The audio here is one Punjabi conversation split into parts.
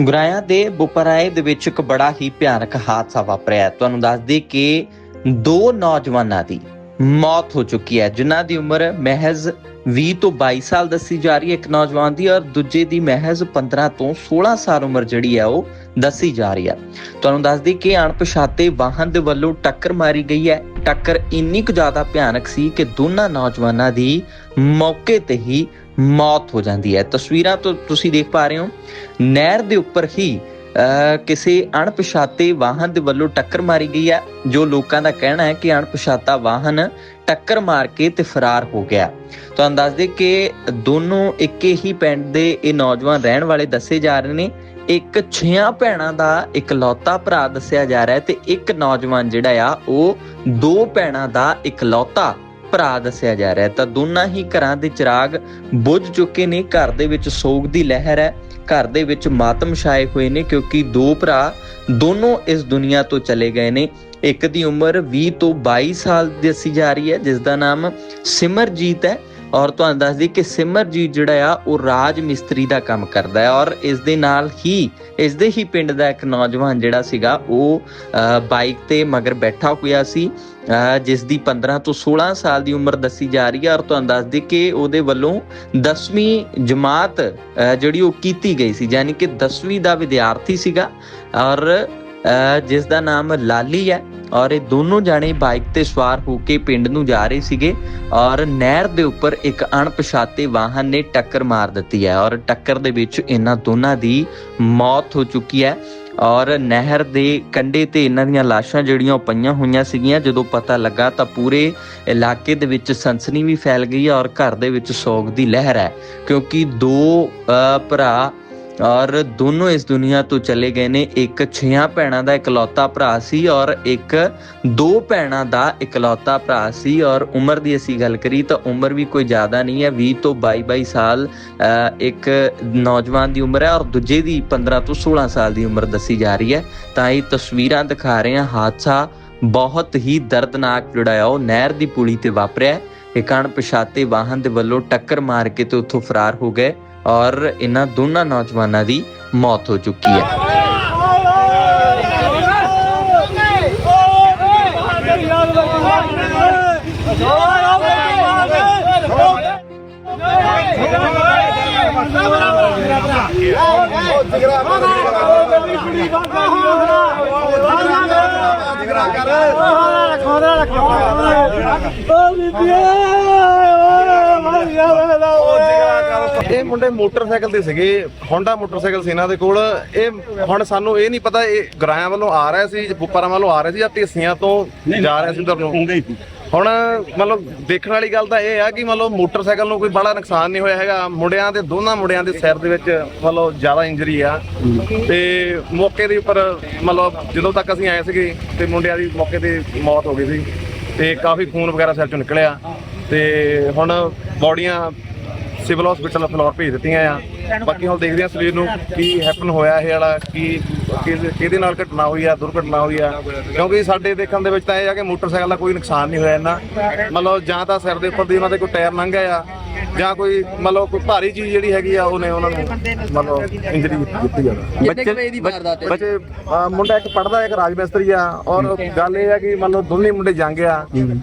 ਗੁਰਾਇਆ ਦੇ ਬੁਪਰਾਏ ਦੇ ਵਿੱਚ ਇੱਕ ਬੜਾ ਹੀ ਭਿਆਨਕ ਹਾਦਸਾ ਵਾਪਰਿਆ ਤੁਹਾਨੂੰ ਦੱਸ ਦੇ ਕਿ ਦੋ ਨੌਜਵਾਨਾਂ ਦੀ ਮੌਤ ਹੋ ਚੁੱਕੀ ਹੈ, ਜਿਨ੍ਹਾਂ ਦੀ ਉਮਰ ਮਹਿਜ਼ 20 ਤੋਂ 22 ਸਾਲ ਦੱਸੀ ਜਾ ਰਹੀ ਹੈ ਇੱਕ ਨੌਜਵਾਨ ਦੀ ਔਰ ਦੂਜੇ ਦੀ ਮਹਿਜ਼ 15 ਤੋਂ 16 ਸਾਲ ਉਮਰ ਜਿਹੜੀ ਹੈ ਉਹ ਦੱਸੀ ਜਾ ਰਹੀ ਹੈ। ਤੁਹਾਨੂੰ ਦੱਸ ਦਈਏ ਕਿ ਅਣਪਛਾਤੇ ਵਾਹਨ ਦੇ ਵੱਲੋਂ ਟੱਕਰ ਮਾਰੀ ਗਈ ਹੈ। ਟੱਕਰ ਇੰਨੀ ਕੁ ਜ਼ਿਆਦਾ ਭਿਆਨਕ ਸੀ ਕਿ ਦੋਨਾਂ ਨੌਜਵਾਨਾਂ ਦੀ ਮੌਕੇ ਤੇ ਹੀ ਮੌਤ ਹੋ ਜਾਂਦੀ ਹੈ। ਤਸਵੀਰਾਂ ਤੋਂ ਤੁਸੀਂ ਦੇਖ ਪਾ ਰਹੇ ਹੋ। ਨਹਿਰ ਦੇ ਉੱਪਰ ਹੀ ਅਹ, ਕਿਸੇ ਅਣਪਛਾਤੇ ਵਾਹਨ ਦੇ ਵੱਲੋਂ ਟੱਕਰ ਮਾਰੀ ਗਈ ਹੈ। ਜੋ ਲੋਕਾਂ ਦਾ ਕਹਿਣਾ ਹੈ ਕਿ ਅਣਪਛਾਤਾ ਵਾਹਨ ਟੱਕਰ ਮਾਰ ਕੇ ਤੇ ਫਰਾਰ ਹੋ ਗਿਆ। ਤੁਹਾਨੂੰ ਦੱਸ ਦੇ ਕਿ ਦੋਨੋਂ ਇੱਕੇ ਹੀ ਪਿੰਡ ਦੇ ਇਹ ਨੌਜਵਾਨ ਰਹਿਣ ਵਾਲੇ ਦੱਸੇ ਜਾ ਰਹੇ ਨੇ। ਇੱਕ ਛਿਆਂ ਭੈਣਾਂ ਦਾ ਇਕਲੌਤਾ ਭਰਾ ਦੱਸਿਆ ਜਾ ਰਿਹਾ ਤੇ ਇੱਕ ਨੌਜਵਾਨ ਜਿਹੜਾ ਆ, ਉਹ ਦੋ ਭੈਣਾਂ ਦਾ ਇਕਲੌਤਾ ਭਰਾ ਦੱਸਿਆ ਜਾ ਰਿਹਾ ਤਾਂ ਦੋਨਾਂ ਹੀ ਘਰਾਂ ਦੇ ਚਿਰਾਗ ਬੁੱਝ ਚੁੱਕੇ ਨੇ। ਘਰ ਦੇ ਵਿੱਚ ਸੋਗ ਦੀ ਲਹਿਰ ਹੈ। ਘਰ ਦੇ ਵਿੱਚ ਮਾਤਮ ਛਾਏ ਹੋਏ ਨੇ ਕਿਉਂਕਿ ਦੋ ਭਰਾ ਦੋਨੋਂ ਇਸ ਦੁਨੀਆ ਤੋਂ ਚਲੇ ਗਏ ਨੇ। ਇੱਕ ਦੀ ਉਮਰ 20 ਤੋਂ 22 ਸਾਲ ਦੱਸੀ ਜਾ ਰਹੀ ਹੈ ਜਿਸ ਦਾ ਨਾਮ ਸਿਮਰਜੀਤ ਹੈ। ਔਰ ਤੁਹਾਨੂੰ ਦੱਸ ਦਈਏ ਕਿ ਸਿਮਰਜੀਤ ਜਿਹੜਾ ਆ ਉਹ ਰਾਜ ਮਿਸਤਰੀ ਦਾ ਕੰਮ ਕਰਦਾ ਹੈ ਔਰ ਇਸ ਦੇ ਨਾਲ ਹੀ ਇਸ ਦੇ ਹੀ ਪਿੰਡ ਦਾ ਇੱਕ ਨੌਜਵਾਨ ਜਿਹੜਾ ਸੀਗਾ ਉਹ ਬਾਈਕ ਤੇ ਮਗਰ ਬੈਠਾ ਹੋਇਆ ਸੀ ਅ, ਜਿਸ ਦੀ 15 ਤੋਂ 16 ਸਾਲ ਦੀ ਉਮਰ ਦੱਸੀ ਜਾ ਰਹੀ ਹੈ ਔਰ ਤੁਹਾਨੂੰ ਦੱਸ ਦਈਏ ਕਿ ਉਹਦੇ ਵੱਲੋਂ 10ਵੀਂ ਜਮਾਤ ਜਿਹੜੀ ਉਹ ਕੀਤੀ ਗਈ ਸੀ ਯਾਨੀ ਕਿ 10ਵੀਂ ਦਾ ਵਿਦਿਆਰਥੀ ਸੀਗਾ ਔਰ ਜਿਸ ਦਾ ਨਾਮ ਲਾਲੀ ਹੈ ਔਰ ਇਹ ਦੋਨੋਂ ਜਾਣੇ ਬਾਈਕ ਤੇ ਸਵਾਰ ਹੋ ਕੇ ਪਿੰਡ ਨੂੰ ਜਾ ਰਹੇ ਸੀਗੇ ਔਰ ਨਹਿਰ ਦੇ ਉੱਪਰ ਇੱਕ ਅਣਪਛਾਤੇ ਵਾਹਨ ਨੇ ਟੱਕਰ ਮਾਰ ਦਿੱਤੀ ਹੈ ਔਰ ਟੱਕਰ ਦੇ ਵਿੱਚ ਇਹਨਾਂ ਦੋਨਾਂ ਦੀ ਮੌਤ ਹੋ ਚੁੱਕੀ ਹੈ ਔਰ ਨਹਿਰ ਦੇ ਕੰਢੇ ਤੇ ਇਹਨਾਂ ਦੀਆਂ ਲਾਸ਼ਾਂ ਜਿਹੜੀਆਂ ਉਹ ਪਈਆਂ ਹੋਈਆਂ ਸੀਗੀਆਂ, ਜਦੋਂ ਪਤਾ ਲੱਗਾ ਤਾਂ ਪੂਰੇ ਇਲਾਕੇ ਦੇ ਵਿੱਚ ਸਨਸਨੀ ਵੀ ਫੈਲ ਗਈ ਔਰ ਘਰ ਦੇ ਵਿੱਚ ਸੋਗ ਦੀ ਲਹਿਰ ਹੈ ਕਿਉਂਕਿ ਦੋ ਭਰਾ ਔਰ ਦੋਨੋਂ ਇਸ ਦੁਨੀਆ ਤੋਂ ਚਲੇ ਗਏ ਨੇ। ਇੱਕ ਛਿਆਂ ਭੈਣਾਂ ਦਾ ਇਕਲੌਤਾ ਭਰਾ ਸੀ ਔਰ ਇੱਕ ਦੋ ਭੈਣਾਂ ਦਾ ਇਕਲੌਤਾ ਭਰਾ ਸੀ। ਔਰ ਉਮਰ ਦੀ ਅਸੀਂ ਗੱਲ ਕਰੀ ਤਾਂ ਉਮਰ ਵੀ ਕੋਈ ਜ਼ਿਆਦਾ ਨਹੀਂ ਹੈ। 20 ਤੋਂ 22 22 ਸਾਲ ਇੱਕ ਨੌਜਵਾਨ ਦੀ ਉਮਰ ਹੈ ਔਰ ਦੂਜੇ ਦੀ 15 ਤੋਂ 16 ਸਾਲ ਦੀ ਉਮਰ ਦੱਸੀ ਜਾ ਰਹੀ ਹੈ। ਤਾਂ ਇਹ ਤਸਵੀਰਾਂ ਦਿਖਾ ਰਹੇ ਹਾਂ। ਹਾਦਸਾ ਬਹੁਤ ਹੀ ਦਰਦਨਾਕ ਜਿਹੜਾ ਹੈ, ਉਹ ਨਹਿਰ ਦੀ ਪੁਲੀ ਤੇ ਵਾਪਰਿਆ ਹੈ। ਇੱਕ ਅਣਪਛਾਤੇ ਵਾਹਨ ਦੇ ਵੱਲੋਂ ਟੱਕਰ ਮਾਰ ਕੇ ਤੇ ਉੱਥੋਂ ਫਰਾਰ ਹੋ ਗਏ। ਔਰ ਇਹਨਾਂ ਦੋਨਾਂ ਨੌਜਵਾਨਾਂ ਦੀ ਮੌਤ ਹੋ ਚੁੱਕੀ ਹੈ ਇਹ ਮੁੰਡੇ ਮੋਟਰਸਾਈਕਲ ਤੇ ਸੀਗੇ ਹੋਂਡਾ ਮੋਟਰਸਾਈਕਲ ਸੀ ਇਹਨਾਂ ਦੇ ਕੋਲ। ਇਹ ਹੁਣ ਸਾਨੂੰ ਇਹ ਨਹੀਂ ਪਤਾ ਇਹ ਗਰਾਇਆ ਵੱਲੋਂ ਆ ਰਿਹਾ ਸੀ ਬੁੱਪਰਾਂ ਵੱਲੋਂ ਆ ਰਿਹਾ ਸੀ ਜਾਂ ਢੇਸੀਆਂ ਤੋਂ ਜਾ ਰਿਹਾ ਸੀ ਉਧਰ ਨੂੰ। ਹੁਣ ਮਤਲਬ ਦੇਖਣ ਵਾਲੀ ਗੱਲ ਤਾਂ ਇਹ ਆ ਕਿ ਮਤਲਬ ਮੋਟਰਸਾਈਕਲ ਨੂੰ ਕੋਈ ਬੜਾ ਨੁਕਸਾਨ ਨਹੀਂ ਹੋਇਆ ਹੈਗਾ। ਮੁੰਡਿਆਂ ਦੇ ਦੋਨਾਂ ਮੁੰਡਿਆਂ ਦੇ ਸਿਰ ਦੇ ਵਿੱਚ ਮਤਲਬ ਜ਼ਿਆਦਾ ਇੰਜਰੀ ਆ। ਤੇ ਮੌਕੇ ਦੇ ਉੱਪਰ ਮਤਲਬ ਜਦੋਂ ਤੱਕ ਅਸੀਂ ਆਏ ਸੀਗੇ ਤੇ ਮੁੰਡਿਆਂ ਦੀ ਮੌਕੇ ਤੇ ਮੌਤ ਹੋ ਗਈ ਸੀ। ਤੇ ਕਾਫੀ ਖੂਨ ਵਗੈਰਾ ਸਿਰ ਚੋਂ ਨਿਕਲਿਆ। ਤੇ ਹੁਣ ਬੋਡੀਆਂ ਸਿਵਲ ਹਸਪੀਟਲ ਫਲੋਰ ਭੇਜ ਦਿੱਤੀਆਂ ਆ। ਬਾਕੀ ਹੁਣ ਦੇਖਦੇ ਆ ਸਰੀਰ ਨੂੰ ਕੀ ਹੈਪਨ ਹੋਇਆ ਇਹ ਵਾਲਾ, ਕੀ ਕਿਹਦੇ ਕਿਹਦੇ ਨਾਲ ਘਟਨਾ ਹੋਈ ਆ, ਦੁਰਘਟਨਾ ਹੋਈ ਆ। ਕਿਉਂਕਿ ਸਾਡੇ ਦੇਖਣ ਦੇ ਵਿੱਚ ਤਾਂ ਇਹ ਆ ਕਿ ਮੋਟਰਸਾਈਕਲ ਦਾ ਕੋਈ ਨੁਕਸਾਨ ਨਹੀਂ ਹੋਇਆ ਇੰਨਾ। ਮਤਲਬ ਜਾਂ ਤਾਂ ਸਿਰ ਦੇ ਉੱਪਰ ਦੀ ਉਹਨਾਂ ਦੇ ਕੋਈ ਟਾਇਰ ਲੰਘ ਗਿਆ ਆ ਜਾਂ ਕੋਈ ਮਤਲਬ ਕੋਈ ਭਾਰੀ ਚੀਜ਼ ਜਿਹੜੀ ਹੈਗੀ ਆ ਉਹਨੇ ਉਹਨਾਂ ਨੂੰ ਮਤਲਬ ਇੰਜਰੀ ਦਿੱਤੀ ਆ। ਕਿੰਨੇ ਵਜੇ ਦੀ ਵਾਰਦਾਤ ਹੈ? ਬੱਚੇ ਅਹ ਮੁੰਡਾ ਇੱਕ ਪੜਦਾ ਇੱਕ ਰਾਜ ਮਿਸਤਰੀ ਆ ਔਰ ਗੱਲ ਇਹ ਆ ਕਿ ਮੰਨ ਲਓ ਦੋਨੇ ਮੁੰਡੇ ਜੰਗ ਆ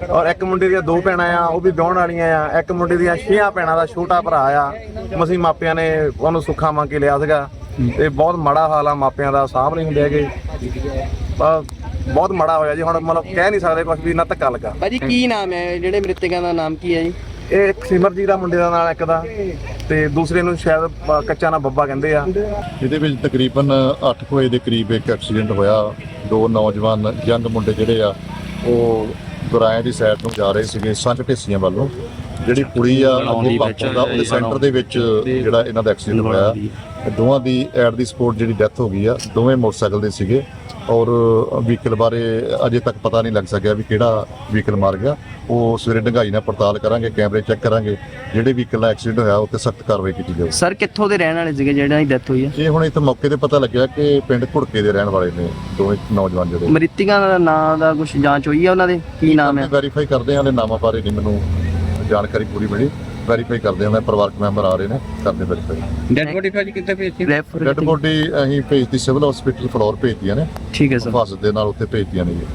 ਔਰ ਇੱਕ ਮੁੰਡੇ ਦੀਆਂ ਦੋ ਭੈਣਾਂ ਆ ਉਹ ਵੀ ਵਿਆਹਣ ਵਾਲੀਆਂ ਆ ਇੱਕ ਮੁੰਡੇ ਦੀਆਂ ਛੇਆਂ ਭੈਣਾਂ ਦਾ ਛੋਟਾ ਭਰਾ ਆ ਮਸੀਂ ਮਾਪਿਆਂ ਨੇ ਉਹਨੂੰ ਸੁੱਖਾ ਮੰਗ ਕੇ ਲਿਆ ਸੀਗਾ। ਤੇ ਬਹੁਤ ਮਾੜਾ ਹਾਲ ਆ ਮਾਪਿਆਂ ਦਾ ਸਾਂਭ ਨਹੀਂ ਹੁੰਦੇ ਹੈਗੇ। ਪਰ ਬਹੁਤ ਮਾੜਾ ਹੋਇਆ ਜੀ ਹੁਣ ਮਤਲਬ ਕਹਿ ਨਹੀਂ ਸਕਦੇ ਕੁਝ ਵੀ ਨਾ ਧੱਕਾ ਲੱਗਾ। ਭਾਜੀ ਕੀ ਨਾਮ ਹੈ? ਜਿਹੜੇ ਮ੍ਰਿਤਕਾਂ ਦਾ ਨਾਮ ਕੀ ਹੈ ਜੀ? ਇਹ ਇੱਕ ਸਿਮਰਜੀਤ ਦਾ ਮੁੰਡੇ ਦਾ ਨਾਲ ਇੱਕ ਦਾ ਤੇ ਦੂਸਰੇ ਨੂੰ ਸ਼ਾਇਦ ਕੱਚਾ ਨਾ ਬੱਬਾ ਕਹਿੰਦੇ ਆ। ਇਹਦੇ ਵਿੱਚ ਤਕਰੀਬਨ 8 ਵਜੇ ਦੇ ਕਰੀਬ ਇੱਕ ਐਕਸੀਡੈਂਟ ਹੋਇਆ। ਦੋ ਨੌਜਵਾਨ ਯੰਗ ਮੁੰਡੇ ਜਿਹੜੇ ਆ ਉਹ ਦੁਰਾਏ ਦੀ ਸਾਈਡ ਨੂੰ ਜਾ ਰਹੇ ਸੀਗੇ ਸੰਘ ਢੇਸੀਆਂ ਵੱਲੋਂ। ਜਿਹੜੀ ਕੁੜੀ ਆ ਅੱਗੇ ਪਾਪਾ ਦਾ ਉਹਦੇ ਸੈਂਟਰ ਦੇ ਵਿੱਚ ਜਿਹੜਾ ਇਹਨਾਂ ਦਾ ਐਕਸੀਡੈਂਟ ਹੋਇਆ। ਦੋਵਾਂ ਦੀ ਐਟ ਦੀ ਸਪੋਰਟ ਜਿਹੜੀ ਡੈਥ ਹੋ ਗਈ ਆ ਦੋਵੇਂ ਮੋਟਰਸਾਈਕਲ ਦੇ ਸੀਗੇ। ਔਰ ਵਹੀਕਲ ਬਾਰੇ ਅਜੇ ਤੱਕ ਪਤਾ ਨਹੀਂ ਲੱਗ ਸਕਿਆ ਵੀ ਕਿਹੜਾ ਵਹੀਕਲ ਮਾਰ ਗਿਆ। ਉਹ ਸਵੇਰੇ ਡੰਗਾਈ ਨਾਲ ਪੜਤਾਲ ਕਰਾਂਗੇ ਕੈਮਰੇ ਚੈੱਕ ਕਰਾਂਗੇ ਜਿਹੜੇ ਵਹੀਕਲ ਦਾ ਐਕਸੀਡੈਂਟ ਹੋਇਆ ਉਹ ਤੇ ਸਖਤ ਕਾਰਵਾਈ ਕੀਤੀ ਜਾਊ। ਸਰ ਕਿੱਥੋਂ ਦੇ ਰਹਿਣ ਵਾਲੇ ਸੀਗੇ ਜਿਹਨਾਂ ਦੀ ਡੈਥ ਹੋਈ ਹੈ? ਇਹ ਹੁਣ ਇੱਥੇ ਮੌਕੇ ਤੇ ਪਤਾ ਲੱਗਿਆ ਕਿ ਪਿੰਡ ਘੁੜਕੇ ਦੇ ਰਹਿਣ ਵਾਲੇ ਨੇ ਦੋਵੇਂ ਨੌਜਵਾਨ ਜਿਹੜੇ। ਮ੍ਰਿਤਕਾਂ ਦਾ ਨਾਂ ਦਾ ਕੁਝ ਜਾਂਚ ਹੋਈ ਹੈ ਉਹਨਾਂ ਦੇ? ਕੀ ਨਾਮ ਹੈ? ਵੈਰੀਫਾਈ ਕਰਦੇ ਹਾਂ ਹਲੇ ਨਾਮਾਂ ਬਾਰੇ ਨਹੀਂ ਮੈਨੂੰ ਜਾਣਕਾਰੀ ਪੂਰੀ ਮਿਲੀ। ਵੈਰੀਫਾਈ ਕਰਦੇ ਹਾਂ ਮੈਂ ਪਰਿਵਾਰਕ ਮੈਂਬਰ ਆ ਰਹੇ ਨੇ ਕਰਦੇ ਵੈਰੀਫਾਈ। ਡੈਡ ਬੋਡੀ ਭਾਜੀ ਕਿੱਥੇ ਭੇਜੀ? ਡੈਡ ਬੋਡੀ ਅਸੀਂ ਭੇਜਤੀ ਸਿਵਲ ਹਸਪੀਟਲ ਫਲੋਰ ਭੇਜਤੀਆਂ ਨੇ। ਠੀਕ ਹੈ ਸਰ। ਫਸ ਦੇ ਨਾਲ ਉੱਥੇ ਭੇਜਤੀਆਂ ਨੇ ਜੀ।